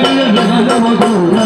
ನಮಸ್ಕಾರ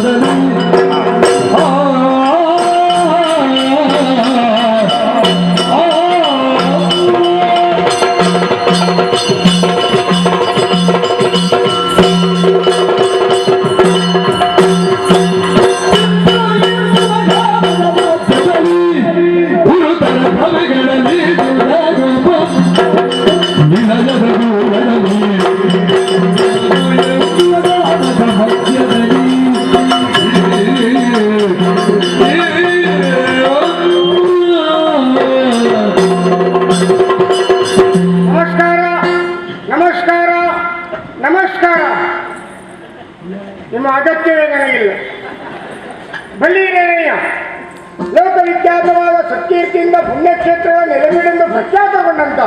ಪ್ರಖ್ಯಾತಗೊಂಡಂತ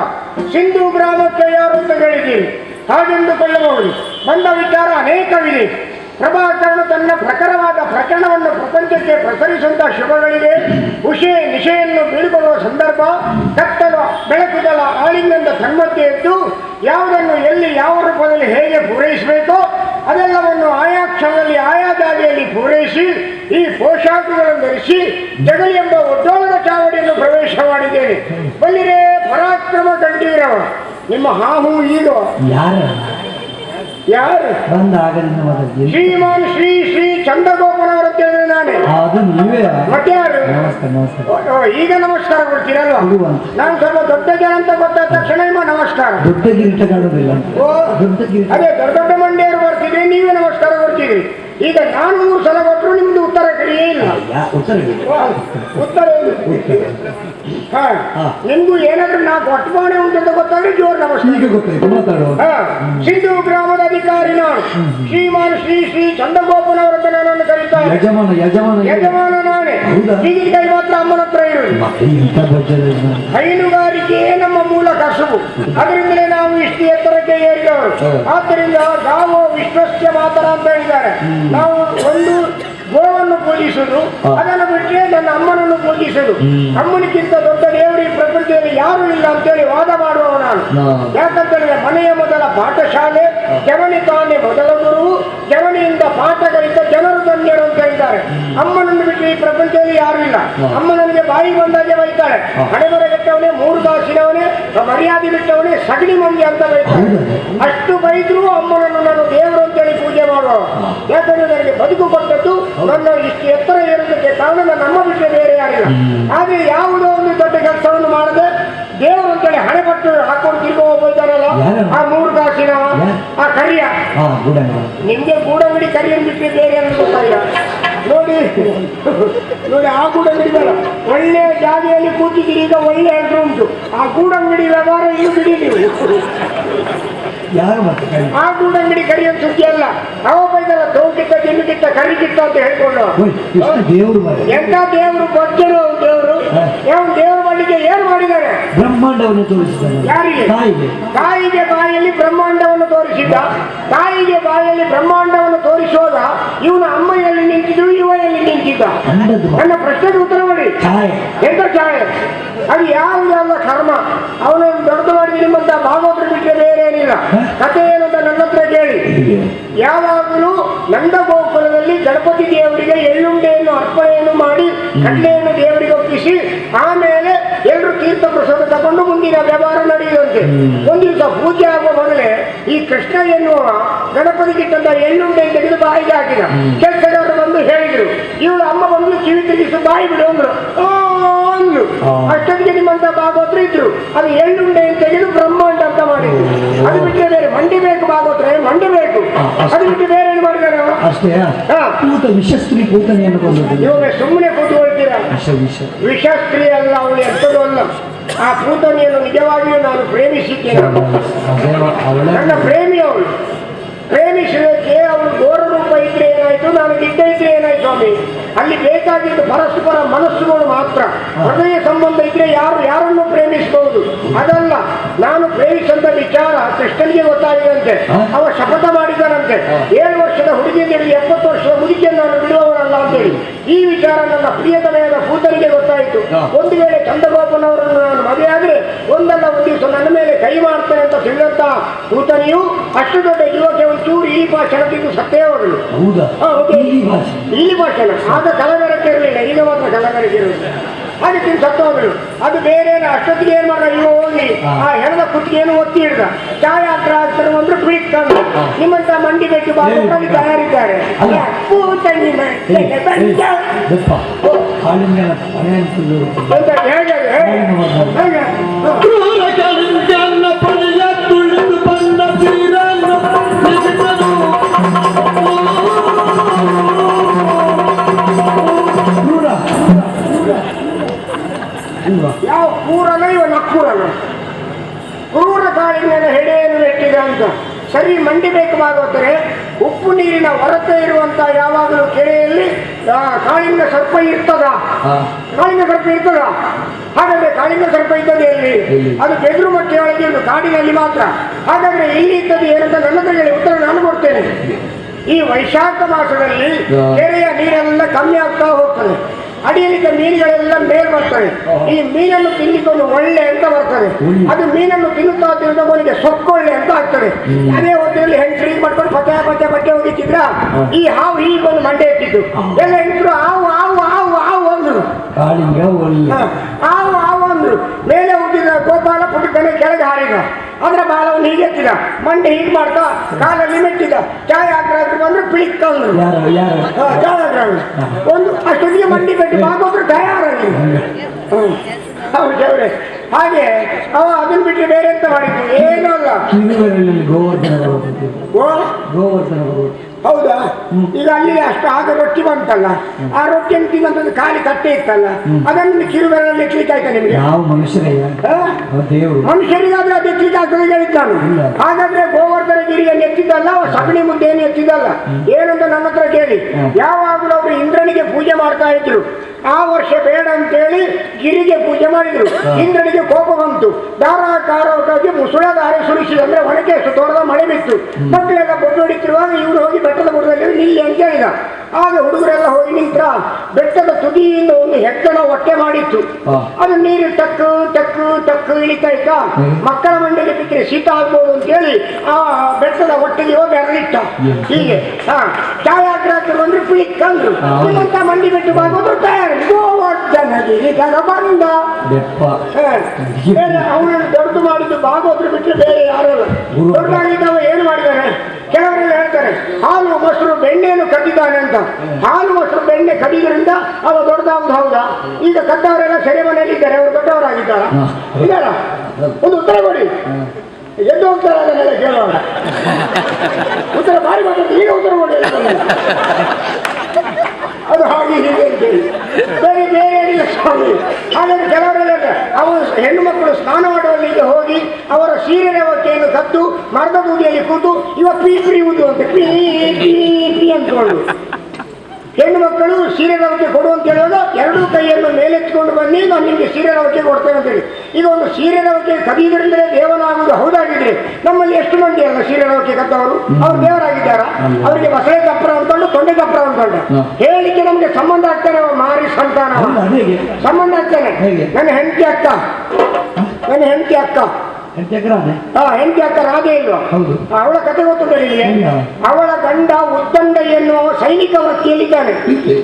ಸಿಂಧು ಗ್ರಾಮಕ್ಕೆ ಯಾರು ಅಂತ ಹೇಳಿದ್ದೀರಿ ಹಾಗೆಂದುಕೊಳ್ಳಬಹುದು. ಬಂದ ವಿಚಾರ ಅನೇಕವಿದೆ. ಪ್ರಭಾಕರನು ತನ್ನ ಪ್ರಖರವಾದ ಪ್ರಕರಣವನ್ನು ಪ್ರಪಂಚಕ್ಕೆ ಪ್ರಸರಿಸುವಂತ ಶುಭಗಳಿಗೆ ಉಷೆ ನಿಷೆಯನ್ನು ಬೀಳ್ಕೊಳ್ಳುವ ಸಂದರ್ಭ, ಕತ್ತಲ ಬೆಳಕುದಲ ಆಳಿಂದ ಸಮ್ಮತಿ ಎದ್ದು ಯಾವುದನ್ನು ಎಲ್ಲಿ ಯಾವ ರೂಪದಲ್ಲಿ ಹೇಗೆ ಪೂರೈಸಬೇಕೋ ಅದೆಲ್ಲವನ್ನು ಆಯಾ ಕ್ಷಣದಲ್ಲಿ, ಆಯಾ ದಾರಿಯಲ್ಲಿ ಪೂರೈಸಿ, ಈ ಪೋಷಾಕುಗಳನ್ನು ಧರಿಸಿ, ಜಗಲಿ ಎಂಬ ಒಡ್ಡೋಳದ ಚಾವಡಿಯನ್ನು ಪ್ರವೇಶ ಮಾಡಿದ್ದೇನೆ. ಬಲ್ಲಿರೇ ಪರಾಕ್ರಮ ಕಂಠೀರವ ನಿಮ್ಮ ಹಾಹು ಈಗ ಯಾರ? ಯಾರು? ಬಂದ ಆಗಲಿನ ಮೊದಲು ಶ್ರೀಮಾನ್ ಶ್ರೀ ಶ್ರೀ ಚಂದ್ರಗೋಪನ ಅಂತ ಹೇಳಿದ್ರೆ ನಾನೇ. ಅದು ನೀವೇ. ಮತ್ತೆ ಯಾರು? ನಮಸ್ತೆ ಓ, ಈಗ ನಮಸ್ಕಾರ ಕೊಡ್ತೀರಲ್ವಾ. ನಾನು ಸ್ವಲ್ಪ ದೊಡ್ಡ ಜನ ಅಂತ ಗೊತ್ತಾದ ತಕ್ಷಣ ನಿಮ್ಮ ನಮಸ್ಕಾರ. ದೊಡ್ಡ ಗಿರಿಟ ಕಾಣೋದಿಲ್ಲ ಓ ದೊಡ್ಡ ಕಿರೀಟ ಅದೇ ದೊಡ್ಡ ದೊಡ್ಡ ಮಂಡ್ಯರು ಬರ್ತಿದ್ರಿ ನೀವೇ ನಮಸ್ಕಾರ ಕೊಡ್ತೀರಿ. ಈಗ ನಾನು ಮೂರು ಸಲ ಕೊಟ್ಟರು ನಿಮ್ದು ಉತ್ತರ ಇಲ್ಲ. ಉತ್ತರ? ಹಾ. ನಿಮ್ಗೂ ಏನಾದ್ರೂ ನಾ ಕೊಟ್ಟಬಾಣೆ ಉಂಟು ಅಂತ ಗೊತ್ತಾದ್ರೆ ಜೋರ್ ನಮಸ್ಕಾರ. ಸಿಂಧು ಗ್ರಾಮದ ಅಧಿಕಾರಿ ನಾನು. ಶ್ರೀಮಾನ್ ಶ್ರೀ ಶ್ರೀ ಚಂದ್ರಗೋಪನವರಂತ ನನ್ನನ್ನು ಕರೀತಾರೆ. ಯಜಮಾನ ಯಜಮಾನ. ಯಜಮಾನ ನಾನೇ. ಕೈ ಮಾತ್ರ ಅಮ್ಮನ ಹತ್ರ ಬಜ್ಜದ ಹೈನುಗಾರಿಕೆಯೇ ನಮ್ಮ ಮೂಲ ಕಸುಬು. ಅದರಿಂದಲೇ ನಾವು ಇಷ್ಟು ಎತ್ತರಕ್ಕೆ ಏರಿದವರು. ಆದ್ದರಿಂದ ಗಾವೋ ವಿಶ್ವಸ್ಯ ಮಾತರ ಅಂತ ಹೇಳಿದ್ದಾರೆ ನಾವು ಒಂದು ಗೋವನ್ನು ಪೂಜಿಸುದು. ಅದನ್ನು ಬಿಟ್ಟರೆ ನನ್ನ ಅಮ್ಮನನ್ನು ಪೂಜಿಸುದು. ಅಮ್ಮನಿಗಿಂತ ದೊಡ್ಡ ದೇವರು ಈ ಪ್ರಕೃತಿಯಲ್ಲಿ ಯಾರು ಇಲ್ಲ ಅಂತೇಳಿ ವಾದ ಮಾಡುವವ ನಾನು. ಯಾಕಂತೇಳಿದ್ರೆ ಮನೆಯ ಮೊದಲ ಪಾಠಶಾಲೆ ಜವನಿ ತಾನೇ ಮೊದಲ ಗುರು ಜವನಿಯಿಂದ ಪಾಠಗಳಿಂದ ಜನರು ಧನ್ಯರು ಅಂತ ಹೇಳಿದ್ದಾರೆ ಅಮ್ಮನನ್ನು ಬಿಟ್ಟು ಈ ಪ್ರಪಂಚದಲ್ಲಿ ಯಾರು ಇಲ್ಲ. ಅಮ್ಮ ನನಗೆ ಬಾಯಿ ಬಂದಾಗೆ ಬೈತಾಳೆ. ಹಣೆ ಮರ್ಯಾದೆ ಬಿಟ್ಟವನೇ ಸಗಣಿ ಮಂದಿ ಅಂತ ಬೈತಾರೆ ಅಷ್ಟು ಬೈದ್ರು ಅಮ್ಮನನ್ನು ನಾನು ದೇವರು ಅಂತೇಳಿ ಪೂಜೆ ಮಾಡೋ ಯಾಕಂದ್ರೆ ನನಗೆ ಬದುಕು ಕೊಟ್ಟದ್ದು ನನ್ನ ಇಷ್ಟು ಎತ್ತರ ಏರೋದಕ್ಕೆ ಕಾರಣ ನನ್ನ ಅಮ್ಮ ಬಿಟ್ಟರೆ ಬೇರೆ ಯಾರಿಲ್ಲ. ಆದರೆ ಯಾವುದೋ ಒಂದು ದೊಡ್ಡ ಕೆಲಸವನ್ನು ಮಾಡದೆ ದೇವರು ಅಂತೇಳಿ ಹಣೆ ಪಟ್ಟು ಹಾಕೊಂಡು ತಿರುಗೋ ಹೋಗ್ತಾರಲ್ಲ ಆ ಮೂರು ಕಾಸಿನ ಆ ಕರಿಯ. ನಿಮ್ಗೆ ಗೂಡಂಗಡಿ ಕರಿಯನ್ನು ಗೊತ್ತಾಗಿಲ್ಲ ನೋಡಿ ಆ ಗೂಡಂಗಡಿ ಬೇಡ. ಒಳ್ಳೆ ಜಾಗೆಯಲ್ಲಿ ಕೂತಿದ್ದೀರಿ ಈಗ ಒಳ್ಳೆ ಹೆಸರು ಉಂಟು. ಆ ಗೂಡಂಗಡಿ ವ್ಯವಹಾರ ಇನ್ನು ಬಿಡಿ ನೀವು. ಯಾರು ಮತ್ತೆ ಆ ಗೂಡಂಗಡಿ ಕರಿಯೋ ಸುದ್ದಿ ಅಲ್ಲ. ಅವ ಬೈದಲ್ಲ ತೋಕಿತ್ತ ತಿನ್ನುಕಿತ್ತ ಕರಿಕಿತ್ತ ಅಂತ ಹೇಳ್ಕೊಂಡು. ದೇವರು ಎಂತ ದೇವರು ಬಚ್ಚರು ಅವ್ರು ದೇವರು. ಯಾವ ದೇವರು ಮಾಡಲಿಕ್ಕೆ ಏನ್ ಮಾಡಿದ್ದಾರೆ? ಬ್ರಹ್ಮಾಂಡವನ್ನು ತೋರಿಸಿದ್ದಾನೆ. ಯಾರಿಗೆ? ತಾಯಿಗೆ. ತಾಯಿಗೆ ಬಾಯಲ್ಲಿ ಬ್ರಹ್ಮಾಂಡವನ್ನು ತೋರಿಸಿದ್ದ. ತಾಯಿಗೆ ಬಾಯಲ್ಲಿ ಬ್ರಹ್ಮಾಂಡವನ್ನು ತೋರಿಸುವಾಗ ಇವನ ಅಮ್ಮ ಮರ. ನನ್ನ ಪ್ರಶ್ನೆಗೆ ಉತ್ತರ ಮಾಡಿ ಎಂತ ಛಾಯೆ ಅದು ಯಾವುದಲ್ಲ ಕರ್ಮ. ಅವನನ್ನು ದೊಡ್ಡ ಮಾಡಿ ನಿಮ್ಮಂತ ಭಾಗವತರು ಬಿಟ್ಟರೆ ಬೇರೆ ಏನಿಲ್ಲ. ಕಥೆ ಏನಂತ ನನ್ನ ಹತ್ರ ಕೇಳಿ. ಯಾವಾಗಲೂ ನಂದ ಗೋಕುಲದಲ್ಲಿ ಗಣಪತಿ ದೇವರಿಗೆ ಎಳ್ಳುಂಡೆಯನ್ನು ಅರ್ಪಣೆಯನ್ನು ಮಾಡಿ ಕಡ್ಲೆಯನ್ನು ದೇವರಿಗೆ ಒಪ್ಪಿಸಿ ಆಮೇಲೆ ತೀರ್ಥ ಪ್ರಸಾದ ತಗೊಂಡು ಮುಂದಿನ ವ್ಯವಹಾರ ನಡೆಯುವಂತೆ. ಒಂದು ದಿವಸ ಪೂಜೆ ಆಗುವ ಮೊದಲೇ ಈ ಕೃಷ್ಣ ಎನ್ನುವ ಗಣಪತಿಗೆ ತಂದ ಎಳ್ಳುಂಡೆ ತೆಗೆದು ಬಾಯಿಗೆ ಹಾಕಿದ. ಕೆಲಸದವರು ಬಂದು ಹೇಳಿದ್ರು ಇವಳು ಅಮ್ಮ ಬಂದು ಕಿವಿ ತೆಗಿಸು ಬಾಯಿ ಬಿಡು ಅಂದ್ರು. ಅಂದ್ಲು ನಿಮ್ಮಂತ ಭಾಗವತರು ಇದ್ರು. ಅದು ಎಳ್ಳುಂಡೆ ತೆಗೆದು ಬ್ರಹ್ಮಾಂಡ ಅಂತ ಮಾಡಿದ್ರು. ಅದು ಬಿಟ್ಟರೆ ಬೇರೆ ಮಂಡಿ ಬೇಕು ಭಾಗವತ್ರೆ ಮಂಡಿ ಬೇಕು. ಆ, ಅಷ್ಟೇ. ಅದು ಬಿಟ್ಟು ಬೇರೆ ಏನು ಮಾಡಿದಾರೆ ಅಷ್ಟೇ. ಕೂತ ವಿಷಸ್ತ್ರೀ ಕೂತನೆಯನ್ನು ಕೊಂದದ್ದು ಇವಾಗ ಸುಮ್ಮನೆ ಕೂತ್ಕೊಳ್ತೀರಾ? ವಿಷ ವಿಷ ವಿಷಸ್ತ್ರೀ ಅಲ್ಲ ಅವಳು ಎಂಥದ್ದು ಅಲ್ಲ. ಆ ಪೂತನಿಯನ್ನು ನಿಜವಾಗಿಯೂ ನಾನು ಪ್ರೇಮಿಸಿದ್ದೇನೆ. ನನ್ನ ಪ್ರೇಮಿ ಅವಳು. ಪ್ರೇಮಿಸಲಿಕ್ಕೆ ಅವಳು ಘೋರ ರೂಪ ಇದ್ರೆ ಏನಾಯ್ತು? ನಾನು ಗಿಡ್ಡ ಇದ್ರೆ ಏನಾಯ್ತು ಸ್ವಾಮಿ? ಅಲ್ಲಿ ಬೇಕಾಗಿದ್ದು ಪರಸ್ಪರ ಮನಸ್ಸುಗಳು ಮಾತ್ರ. ಹೃದಯ ಸಂಬಂಧ ಇದ್ರೆ ಯಾರು ಯಾರನ್ನು ಪ್ರೇಮಿಸಬಹುದು ಅದಲ್ಲ. ನಾನು ಪ್ರೇಮಿಸಿದ ವಿಚಾರ ಕೃಷ್ಣನಿಗೆ ಗೊತ್ತಾಗಿದಂತೆ? ಅವ ಶಪಥ ಮಾಡಿದನಂತೆ. ಏಳು ವರ್ಷದ ಹುಡುಗಿಯನ್ನು ಹಿಡಿದು ಎಪ್ಪತ್ತು ವರ್ಷದ ಹುಡುಗಿಯನ್ನು ನಾನು ಬಿಡುವವನಲ್ಲ ಬರಲ್ಲ ಅಂತೇಳಿ. ಈ ವಿಚಾರ ನನ್ನ ಪ್ರಿಯತನೆಯ ಕೂತನಿಗೆ ಗೊತ್ತಾಯಿತು. ಒಂದು ವೇಳೆ ಚಂದ್ರಬಾಬುನವರನ್ನು ನಾನು ಮದುವೆ ಆದ್ರೆ ಒಂದಲ್ಲ ಒಂದು ದಿವಸ ನನ್ನ ಮೇಲೆ ಕೈ ಮಾಡ್ತೇನೆ ಅಂತ ತಿಳಿದಂತ ಕೂತನಿಯು ಅಷ್ಟು ದೊಡ್ಡ ಯುವಕ ಒಂಚೂರು ಈ ಭಾಷಣ ಸತ್ಯ ಸತ್ತೇ ಹೋಗಲು ಹೌದಾ. ಈ ಭಾಷಣ ಆಗ ಕಲಬೆರಕೆ ಇರಲಿಲ್ಲ. ಈಗ ಮಾತ್ರ ಕಲಬೆರಕೆ ಇರಲಿಲ್ಲ ಅದಕ್ಕೆ ಸತ್ತು ಹೋಗಲು ಅದು ಬೇರೆ ಅಷ್ಟೊತ್ತಿಗೆ ಏನ್ ಮಾಡ ಇವ ಹೋಗಿ. ಆ ಹೆಣದ ಕುತ್ತಿಗೆಯನ್ನು ಒತ್ತಿ ಹಿಡ್ದ? ಛಾಯಾಗ್ರಾಹಕರು ಅಂದ್ರೆ ಬಿಡಿಸ್ಕೊಂಡು ನಿಮ್ಮಂತ ಮಂಡಿ ಬೆಟ್ಟು ಬಾಬುಗಳಲ್ಲಿ ತಯಾರಿದ್ದಾರೆ. ಅಂತ ಕೂತನಿ ಇವನ ಇವ ನಕ್ಕೂರನ ಕ್ರೂರ ಕಾಳಿಂಗನ ಹೆಡೆಯನ್ನು ನೆಟ್ಟಿದ ಅಂತ. ಸರಿ ಮಂಡಿಬೇಕು ಭಾಗವತರೆ ಉಪ್ಪು ನೀರಿನ ಹೊರತೆ ಇರುವಂತ ಯಾವಾಗಲೂ ಕೆರೆಯಲ್ಲಿ ಕಾಳಿಂದ ಕಾಳಿಂಗ ಸರ್ಪ ಇರ್ತದ? ಕಾಳಿಂಗ ಸರ್ಪ ಇರ್ತದ? ಹಾಗಾದ್ರೆ ಕಾಳಿಂಗ ಸರ್ಪ ಇದ್ದದೆ ಎಲ್ಲಿ? ಎಲ್ಲಿ? ಅದು ಬೆದರು ಮಟ್ಟಿ ಒಳಗೆ ಒಂದು ಕಾಡಿನಲ್ಲಿ ಮಾತ್ರ. ಹಾಗಾದ್ರೆ ಇಲ್ಲಿ ಇದ್ದದ್ದು ಏನಂತ ನನ್ನ ಹೇಳಿ ಉತ್ತರ ನಾನು ಕೊಡ್ತೇನೆ. ಈ ವೈಶಾಖ ಮಾಸದಲ್ಲಿ ಕೆರೆಯ ನೀರೆಲ್ಲ ಕಮ್ಮಿ ಆಗ್ತಾ ಹೋಗ್ತದೆ. ಅಡಿಯಲ್ಲಿದ್ದ ಮೀನುಗಳೆಲ್ಲ ಮೇಲ್ ಬರ್ತವೆ. ಈ ಮೀನನ್ನು ತಿನ್ನಿಕೊಂಡು ಒಳ್ಳೆ ಅಂತ ಬರ್ತದೆ? ಅದು ಮೀನನ್ನು ತಿನ್ನುತ್ತಾ ತಿನ್ನುವವನಿಗೆ ಸೊಕ್ಕೊಳ್ಳೆ ಅಂತ ಆಗ್ತದೆ? ಅದೇ ಹೊತ್ತಿನಲ್ಲಿ ಹೆಂಗಸರಿಗೆ ಮಾಡ್ಕೊಂಡು ಪತ್ತೆ ಪತ್ತೆ ಪತ್ತೆ ಹೋಗಿತ್ತಿದ್ರ ಈ ಹಾವು ಈಗ ಬಂದು ಮಂಡೆ ಇಟ್ಟಿದ್ದು ಎಲ್ಲ ಹೆಂಡ್ರು ಹಾವು ಹಾವು ಹಾವು ಹಾವು ಅಂದ್ರು. ಹಾವು ಹಾವು ಅಂದ್ರು. ಮೇಲೆ ಹುಟ್ಟಿದ ಗೋಪಾಲ ಪುಟ್ಟಿದ್ದಾನೆ ಕೆಳಗೆ ಹಾರಿದ. ಅದರ ಬಾಲವನ್ನು ಹೀಗೆ ಎತ್ತಿದ ಮಂಡೆ ಹೀಗೆ ಮಾಡ್ತಾ ಕಾಲಲ್ಲಿ ಮೆಟ್ಟಿದ ಚಾಯ್ ಹಾಕ್ರಾದ್ರು ಬಂದ್ರೆ ಪಿಳಿಕ್ ಹಾಕ್ರಾದ್ರು. ಒಂದು ಅಷ್ಟೊತ್ತಿಗೆ ಮಂಡಿ ಬೆಟ್ಟಿ ಬಾಗೋದ್ರು ತಯಾರಾಗಿ ಹ್ಮ್. ಹೌದು ದೇವ್ರೆ ಹಾಗೆ ಅವ ಅದನ್ನ ಬಿಟ್ಟು ಬೇರೆ ಎಂತ ಮಾಡಿದ್ವಿ? ಏನೂ ಅಲ್ಲ. ಗೋವರ್ಧನ ಗೋವರ್ಧನ ಹೌದಾ? ಈಗ ಅಲ್ಲಿ ಅಷ್ಟು ಆಗ ರೊಟ್ಟಿ ಬಂತಲ್ಲ ಆ ರೊಟ್ಟಿಯನ್ನು ತಿನ್ನೋದು ಖಾಲಿ ಕಟ್ಟೆ ಇತ್ತಲ್ಲ ಅದನ್ನ ಕಿರುಬೆರಳಲ್ಲಿ ಎತ್ತಲಿಕ್ಕೆ ಆಯ್ತಾ ನಿಮಗೆ? ದೇವರು. ಮನುಷ್ಯರಿಗಾದ್ರೆ ಅದು ಎತ್ತಲಿಕ್ಕೆ ಆಗ್ತದೆ ಹೇಳಿದ್ದು ನಾನು ಇಲ್ಲ. ಹಾಗಾದ್ರೆ ಗೋವರ್ಧನ ಗಿರಿಯಲ್ಲಿ ಎತ್ತಿದ್ದಲ್ಲ ಸಗಣಿ ಮುದ್ದೆಯನ್ನು ಎತ್ತಿದ್ದಲ್ಲ? ಏನಂತ ನನ್ನ ಹತ್ರ ಕೇಳಿ. ಯಾವಾಗಲೂ ಅವರು ಪೂಜೆ ಮಾಡ್ತಾ ಇದ್ರು. ಆ ವರ್ಷ ಬೇಡ ಅಂತೇಳಿ ಗಿರಿಗೆ ಪೂಜೆ ಮಾಡಿದ್ರು. ಇಂದ್ರನಿಗೆ ಕೋಪ ಬಂತು. ದಾರಾಕಾರವಾಗಿ ಮುಸುಳೆ ಸುರಿಸಿದ ಅಂದ್ರೆ ಒಣಕೆ ದೊಡ್ಡದ ಮಳೆ ಬಿತ್ತು. ಮಕ್ಕಳೆಲ್ಲ ಬೊಡ್ಡು ಹೊಡಿತಿರುವಾಗ ಇವರು ಹೋಗಿ ಬೆಟ್ಟದ ಬುಡದಲ್ಲಿ ನಿಲ್ಲಿ ಅಂತ ಹೇಳಿದ. ಆಗ ಹುಡುಗರೆಲ್ಲ ಹೋಗಿ ನಿಂತ್ರ ಬೆಟ್ಟದ ತುದಿಯಿಂದ ಹೆಗ್ಗಣ ಹೊಟ್ಟೆ ಮಾಡಿತ್ತು. ಅದು ನೀರು ಟಕ್ಕು ಟಕ್ಕು ಟಕ್ಕು ಇಳಿತಾ ಇತ್ತ. ಮಕ್ಕಳ ಮಂಡಿಗೆ ಬಿಟ್ಟರೆ ಶೀತ ಆಗ್ಬೋದು ಅಂತೇಳಿ ಆ ಬೆಟ್ಟದ ಹೊಟ್ಟೆಗೆ ಹೋಗಿ ಅರಳಿಟ್ಟ. ಹೀಗೆ. ಹಾ. ಛಾಯಾಗ್ರಾಹಕರು ಬಂದ್ರೆ ಪಿಳಿಕ್ ಕಂದ್ರು. ಮಂಡಿ ಬಿಟ್ಟು ಬಾಗೋದು ತಯಾರು. ಹಾ. ಬೇರೆ ಅವನನ್ನು ದೊಡ್ಡದು ಮಾಡಿದ್ದು ಭಾಗವತರು ಬಿಟ್ಟರೆ ಬೇರೆ ಯಾರಲ್ಲ ಗುರು. ದೊಡ್ಡದಾಗಿದ್ದವ ಏನು ಮಾಡಿದಾನೆ? ಕೆಲವರೆಲ್ಲ ಹೇಳ್ತಾರೆ ಹಾಲು ಮೊಸರು ಬೆಣ್ಣೆಯನ್ನು ಕದ್ದಿದ್ದಾನೆ ಅಂತ. ಹಾಲು ಮೊಸರು ಬೆಣ್ಣೆ ಕದ್ದಿದ್ರಿಂದ ಅವ ದೊಡ್ಡದಾಗುದು ಹೌದಾ? ಈಗ ಕದ್ದವರೆಲ್ಲ ಸೆರೆ ಮನೆಯಲ್ಲಿ ಇದ್ದಾರೆ ಅವರು ದೊಡ್ಡವರಾಗಿದ್ದಾರ. ಇದ್ದಾರ? ಒಂದು ಉತ್ತರ ಕೊಡಿ. ಎದ್ದು ಹೋಗ್ತಾರೆ ಅದನ್ನೆಲ್ಲ ಕೇಳೋಣ ಉತ್ತರ ಬಾರಿ ಮಾತಾಡ್ತಾರೆ ಈಗ ಉತ್ತರ ಕೊಡಿ ಹಾಗೆ ಅಂತೇಳಿ ಬೇರೆ ಬೇರೆ ಏನಿಲ್ಲ ಸ್ವಾಮಿ ಹಾಗಾದ್ರೆ ಕೆಲವರೆಲ್ಲ ಅವರು ಹೆಣ್ಣು ಮಕ್ಕಳು ಸ್ನಾನ ಮಾಡುವಲ್ಲಿಗೆ ಹೋಗಿ ಅವರ ಸೀರೆ ರೇವಕೆಯನ್ನು ಕದ್ದು ಮರದ ಬೂದಿಯಲ್ಲಿ ಕೂತು ಇವ ಪೀ ಪ್ರಿಯುವುದು ಅಂತ ಪೀ ಪೀ ಹೆಣ್ಣು ಮಕ್ಕಳು ಸೀರೆ ರವಕೆ ಕೊಡು ಅಂತ ಹೇಳುವಾಗ ಎರಡೂ ಕೈಯನ್ನು ಮೇಲೆತ್ಕೊಂಡು ಬನ್ನಿ ನಾನು ನಿಮಗೆ ಸೀರೆ ರವಕೆ ಕೊಡ್ತೇನೆ ಅಂತೇಳಿ ಈಗ ಒಂದು ಸೀರೆ ರವಕೆ ಕದಿದ್ರಿಂದಲೇ ದೇವನಾಗುವುದು ಹೌದಾಗಿದ್ರೆ ನಮ್ಮಲ್ಲಿ ಎಷ್ಟು ಮಂದಿ ಅಲ್ಲ ಸೀರೆ ರವಕೆ ಕದ್ದವರು? ಅವ್ರು ದೇವರಾಗಿದ್ದಾರ? ಅವರಿಗೆ ಬಸಳೆ ತಪ್ಪರ ಅಂತಕೊಂಡು ಕಪ್ಪರ ಅಂತಕೊಂಡು ಹ. ಹೇಳಿಕೆ ನಮ್ಗೆ ಸಂಬಂಧ ಆಗ್ತಾನೆ ಮಾರಿ ಸಂತಾನ. ಸಂಬಂಧ ಆಗ್ತಾನೆ? ನನ್ನ ಹೆಂಡತಿ ಅಕ್ಕ. ನನ್ನ ಹೆಂಡತಿ ಅಕ್ಕ. ಹಾ ಹೆಂಡತಿ ಅಕ್ಕ ರಾಧೆ ಇಲ್ವಾ? ಅವಳ ಕತೆ ಗೊತ್ತುಂಟು ಇಲ್ಲಿ. ಅವಳ ಗಂಡ ಉತ್ತಂಡ ಎನ್ನುವ ಸೈನಿಕ ವೃತ್ತಿಯಲ್ಲಿದ್ದಾನೆ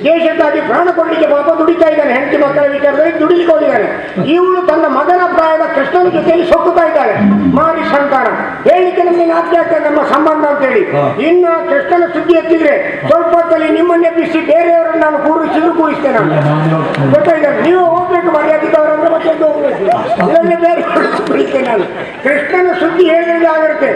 ದೇಶಕ್ಕಾಗಿ ಪ್ರಾಣ ಕೊಡಲಿಕ್ಕೆ ಪಾಪ ದುಡಿತಾ ಇದ್ದಾನೆ. ಹೆಂಡತಿ ಮಕ್ಕಳ ವಿಚಾರದಲ್ಲಿ ದುಡಿಲಿಕ್ಕೆ ಹೋಗಿದ್ದಾನೆ. ಇವಳು ತನ್ನ ಮಗನ ಪ್ರಾಯದ ಕೃಷ್ಣನ ಜೊತೆಯಲ್ಲಿ ಸೊಕ್ಕುತ್ತಾ ಇದ್ದಾರೆ. ಮಾರಿ ಸಂತಾನ ಹೇಳಿಕೆ ನಮಗೆ ನಾಚಿಕೆ ಆಗ್ತದೆ ನಮ್ಮ ಸಂಬಂಧ ಅಂತೇಳಿ. ಹೇಳಿ ಇನ್ನು ಕೃಷ್ಣನ ಸುದ್ದಿ ಎತ್ತಿದ್ರೆ ಸ್ವಲ್ಪ ಹೊತ್ತಲ್ಲಿ ನಿಮ್ಮನ್ನೇ ಬಿಸಿ ಬೇರೆಯವರನ್ನು ನಾನು ಕೂರಿಸಿದ್ರು ಕೂರಿಸ್ತೇನೆ ಇಲ್ಲ ನಾನು. ಗೊತ್ತಾಯ್ತಲ್ಲ ನೀವು ಹೋಗ್ಬೇಕು ಮರ್ಯಾದಿದ್ದವರಂದ್ರೆ ಮತ್ತೆ ಹೋಗ್ಬೇಕು? ಇಲ್ಲಾಂದ್ರೆ ಬೇರೆ ಕೂರಿಸ್ತೇನೆ ನಾನು. ಕೃಷ್ಣನ ಸುದ್ದಿ ಹೇಳಿದ್ರೆ ಆಗಿರುತ್ತೆ